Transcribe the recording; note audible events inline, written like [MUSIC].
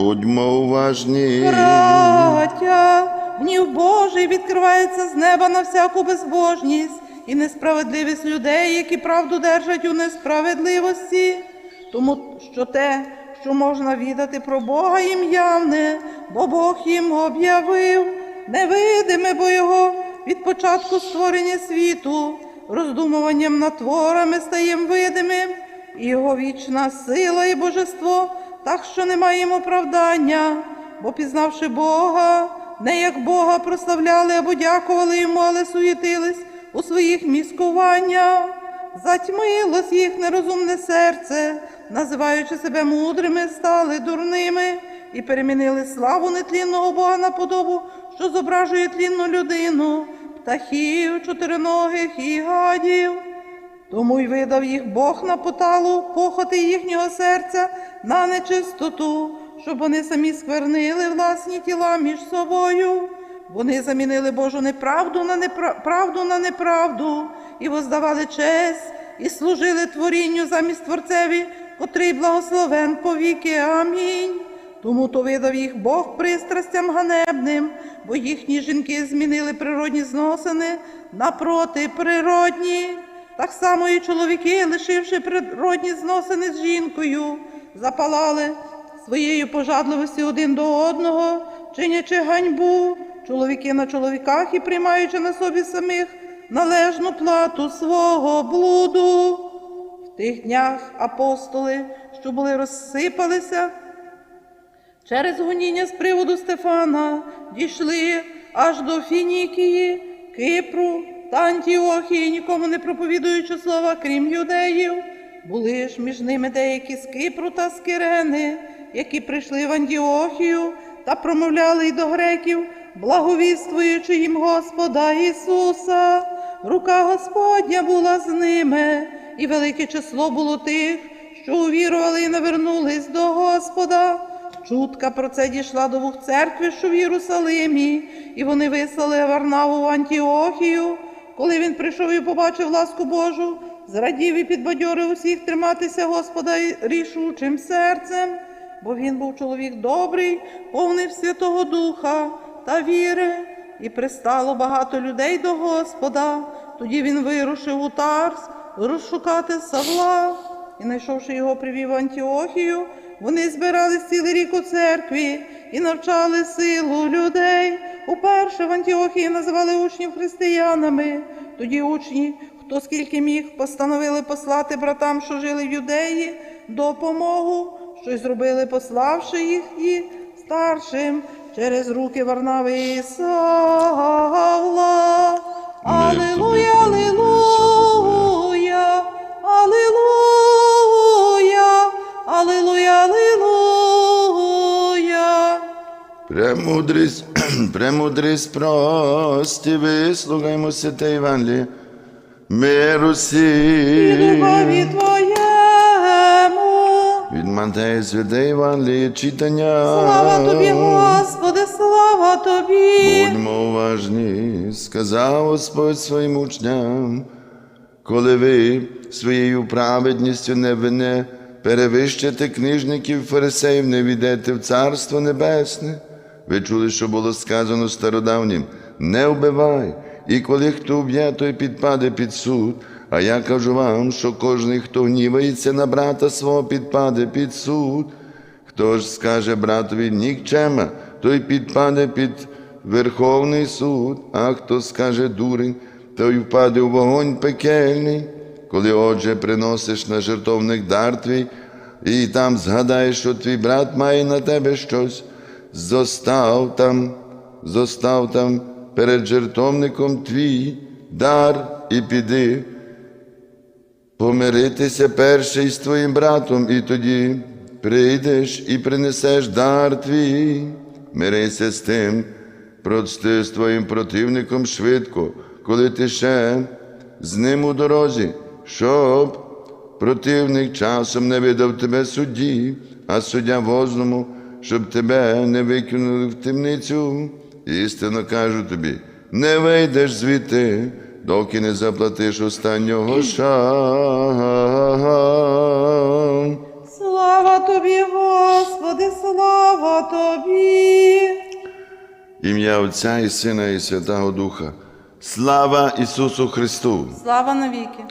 Будьмо уважні. Браття, гнів Божий відкривається з неба на всяку безбожність і несправедливість людей, які правду держать у несправедливості. Тому що те, що можна відати про Бога їм явне, бо Бог їм об'явив, невидиме, бо його від початку створення світу, роздумуванням над творами стаєм видимим, і його вічна сила і божество, так що не маємо оправдання, бо пізнавши Бога, не як Бога прославляли або дякували йому, але суєтились у своїх міскуваннях. Затьмилось їх нерозумне серце, називаючи себе мудрими, стали дурними і перемінили славу нетлінного Бога на подобу, що зображує тлінну людину, птахів, чотириногих і гадів. Тому й видав їх Бог на поталу, похоти їхнього серця на нечистоту, щоб вони самі сквернили власні тіла між собою. Вони замінили Божу неправду на непра- правду на неправду і воздавали честь, і служили творінню замість Творцеві, котрий благословен повіки. Амінь. Тому то видав їх Бог пристрастям ганебним, бо їхні жінки змінили природні зносини напроти природні. Так само і чоловіки, лишивши природні зносини з жінкою, запалали своєю пожадливості один до одного, чинячи ганьбу, чоловіки на чоловіках і приймаючи на собі самих належну плату свого блуду. В тих днях апостоли, що були розсипалися, через гоніння з приводу Стефана дійшли аж до Фінікії, Кипру та Антіохії, нікому не проповідуючи слова, крім юдеїв. Були ж між ними деякі з Кипру та з Кирени, які прийшли в Антіохію та промовляли й до греків, благовіствуючи їм Господа Ісуса. Рука Господня була з ними, і велике число було тих, що увірували і навернулись до Господа. Чутка про це дійшла до вух церкви, що в Єрусалимі, і вони вислали Варнаву в Антіохію. Коли він прийшов і побачив ласку Божу, зрадів і підбадьорив усіх триматися Господа рішучим серцем, бо він був чоловік добрий, повний Святого Духа та віри, і пристало багато людей до Господа. Тоді він вирушив у Тарс розшукати Савла. І, знайшовши його, привів Антіохію, вони збирались цілий рік у церкві і навчали силу людей. Уперше в Антіохії називали учнів християнами. Тоді учні, хто скільки міг, постановили послати братам, що жили в юдеї, допомогу, що й зробили, пославши їх і старшим через руки Варнави і Савла. Премудрість, [CLEARS THROAT] премудрість прості, вислухаймо святе Євангеліє. Миру І духові Твоєму. Від Матея святе Євангеліє читання. Слава Тобі, Господи, слава Тобі. Будьмо уважні, сказав Господь своїм учням, коли ви своєю праведністю не вине перевищите книжників фарисеїв, не війдете в Царство Небесне. Ви чули, що було сказано стародавнім, не вбивай, і коли хто вб'є, той підпаде під суд. А я кажу вам, що кожний, хто гнівається на брата свого, підпаде під суд. Хто ж скаже братові нікчема, той підпаде під Верховний суд, а хто скаже дурень, той впаде в вогонь пекельний. Коли, отже, приносиш на жертовник дар твій, і там згадаєш, що твій брат має на тебе щось, зостав там, зостав там перед жертовником твій дар і піди помиритися перший з твоїм братом, і тоді прийдеш і принесеш дар твій. Мирися з тим, прости з твоїм противником швидко, коли ти ще з ним у дорозі, щоб противник часом не видав тебе судді, а суддя возному, щоб тебе не викинули в темницю. Істинно кажу тобі, не вийдеш звідти, доки не заплатиш останнього шага. Слава Тобі, Господи, слава тобі. Ім'я Отця і Сина і Святого Духа. Слава Ісусу Христу! Слава навіки.